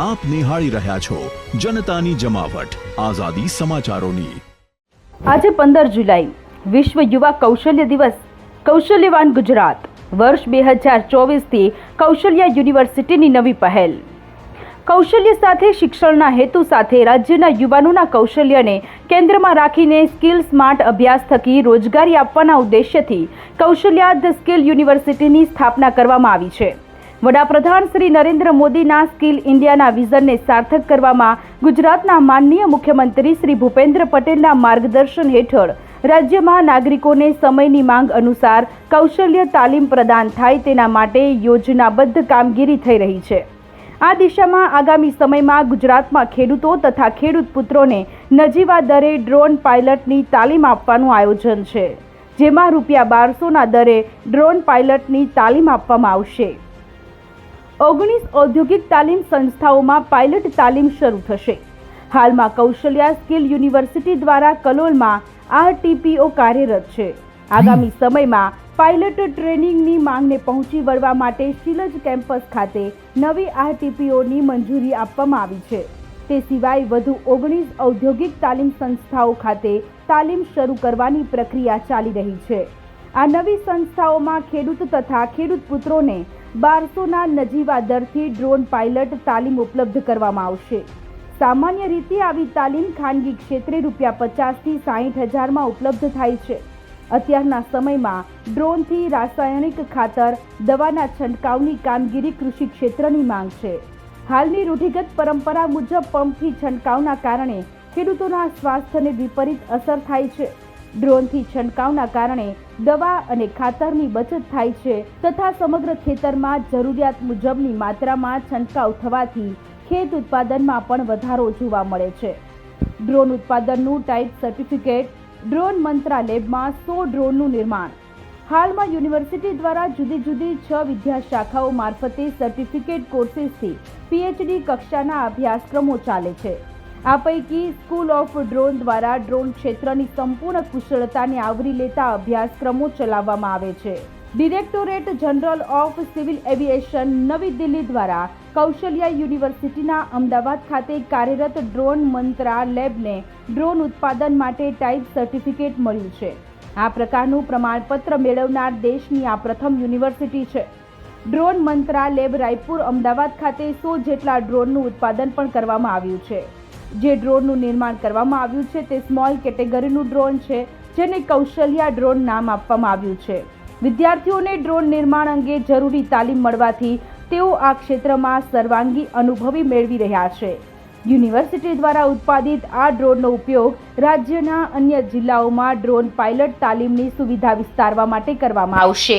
આપ નિહાળી રહ્યા છો જનતાની જમાવટ. આઝાદી સમાચારોની. આજે પંદર જુલાઈ, વિશ્વ યુવા કૌશલ્ય દિવસ, કૌશલ્યવાન ગુજરાત. વર્ષ બે હજાર ચોવીસથી કૌશલ્ય યુનિવર્સિટીની નવી પહેલ. કૌશલ્ય સાથે શિક્ષણના હેતુ સાથે રાજ્યના યુવાનોના કૌશલ્યને કેન્દ્રમાં રાખીને સ્કિલ સ્માર્ટ અભ્યાસ થકી રોજગારી આપવાના ઉદ્દેશ્યથી કૌશલ્યા સ્કિલ યુનિવર્સિટીની સ્થાપના કરવામાં આવી છે. વડાપ્રધાન શ્રી નરેન્દ્ર મોદીના સ્કિલ ઇન્ડિયાના વિઝનને સાર્થક કરવામાં ગુજરાતના માનનીય મુખ્યમંત્રી શ્રી ભૂપેન્દ્ર પટેલના માર્ગદર્શન હેઠળ રાજ્યમાં નાગરિકોને સમયની માંગ અનુસાર કૌશલ્ય તાલીમ પ્રદાન થાય તેના માટે યોજનાબદ્ધ કામગીરી થઈ રહી છે. આ દિશામાં આગામી સમયમાં ગુજરાતમાં ખેડૂતો તથા ખેડૂત પુત્રોને નજીવા દરે ડ્રોન પાયલટની તાલીમ આપવાનું આયોજન છે, જેમાં રૂપિયા બારસોના દરે ડ્રોન પાયલટની તાલીમ આપવામાં આવશે. ઓગણીસ ઔદ્યોગિક તાલીમ સંસ્થાઓમાં પાયલટ તાલીમ શરૂ થશે. હાલમાં કૌશલ્યા સ્કિલ યુનિવર્સિટી દ્વારા કલોલમાં આરટીપીઓ કાર્યરત છે. આગામી સમયમાં પાયલટ ટ્રેનિંગની માંગને પહોંચી વળવા માટે શિલજ કેમ્પસ ખાતે નવી આરટીપીઓની મંજૂરી આપવામાં આવી છે. તે સિવાય વધુ ઓગણીસ ઔદ્યોગિક તાલીમ સંસ્થાઓ ખાતે તાલીમ શરૂ કરવાની પ્રક્રિયા ચાલી રહી છે. આ નવી સંસ્થાઓમાં ખેડૂત તથા ખેડૂત પુત્રોને બારસોના નજીવા દરથી ડ્રોન પાયલટ તાલીમ ઉપલબ્ધ કરવામાં આવશે. સામાન્ય રીતે આવી તાલીમ ખાનગી ક્ષેત્રે રૂપિયા પચાસથી સાહીઠ હજારમાં ઉપલબ્ધ થાય છે. અત્યારના સમયમાં ડ્રોનથી રાસાયણિક ખાતર, દવાના છંટકાવની કામગીરી કૃષિ ક્ષેત્રની માંગ છે. હાલની રૂઢિગત પરંપરા મુજબ પંપથી છંટકાવના કારણે ખેડૂતોના સ્વાસ્થ્યને વિપરીત અસર થાય છે. ડ્રોનથી છંટકાવના કારણે દવા અને ખાતરની બચત થાય છે તથા સમગ્ર ખેતરમાં જરૂરિયાત મુજબની માત્રામાં છંટકાવ થવાથી ખેત ઉત્પાદનમાં પણ વધારો જોવા મળે છે. ડ્રોન ઉત્પાદનનું ટાઈપ સર્ટિફિકેટ ડ્રોન મંત્રા લેબમાં સો ડ્રોનનું નિર્માણ. હાલમાં યુનિવર્સિટી દ્વારા જુદી જુદી છ વિદ્યાશાખાઓ મારફતે સર્ટિફિકેટ કોર્સીસથી પીએચડી કક્ષાના અભ્યાસક્રમો ચાલે છે. આ પૈકી સ્કૂલ ઓફ ડ્રોન દ્વારા ડ્રોન ક્ષેત્રની સંપૂર્ણ કુશળતાને આવરી લેતા અભ્યાસક્રમો ચલાવવામાં આવે છે. Directorate general of civil aviation નવી દિલ્હી દ્વારા કૌશલ્યા યુનિવર્સિટીના અમદાવાદ ખાતે કાર્યરત ડ્રોન મંત્રા લેબને ડ્રોન ઉત્પાદન માટે ટાઈપ સર્ટિફિકેટ મળ્યું છે. આ પ્રકારનું પ્રમાણપત્ર મેળવનાર દેશની આ પ્રથમ યુનિવર્સિટી છે. ડ્રોન મંત્રા લેબ રાયપુર, અમદાવાદ ખાતે સો જેટલા ડ્રોનનું ઉત્પાદન પણ કરવામાં આવ્યું છે. જે ડ્રોનનું નિર્માણ કરવામાં આવ્યું છે તે સ્મોલ કેટેગરીનું ડ્રોન છે, જેને કૌશલ્યા ડ્રોન નામ આપવામાં આવ્યું છે. વિદ્યાર્થીઓને ડ્રોન નિર્માણ અંગે જરૂરી તાલીમ મળવાથી તેઓ આ ક્ષેત્રમાં સર્વાંગી અનુભવી મેળવી રહ્યા છે. યુનિવર્સિટી દ્વારા ઉત્પાદિત આ ડ્રોનનો ઉપયોગ રાજ્યના અન્ય જિલ્લાઓમાં ડ્રોન પાયલટ તાલીમની સુવિધા વિસ્તારવા માટે કરવામાં આવશે.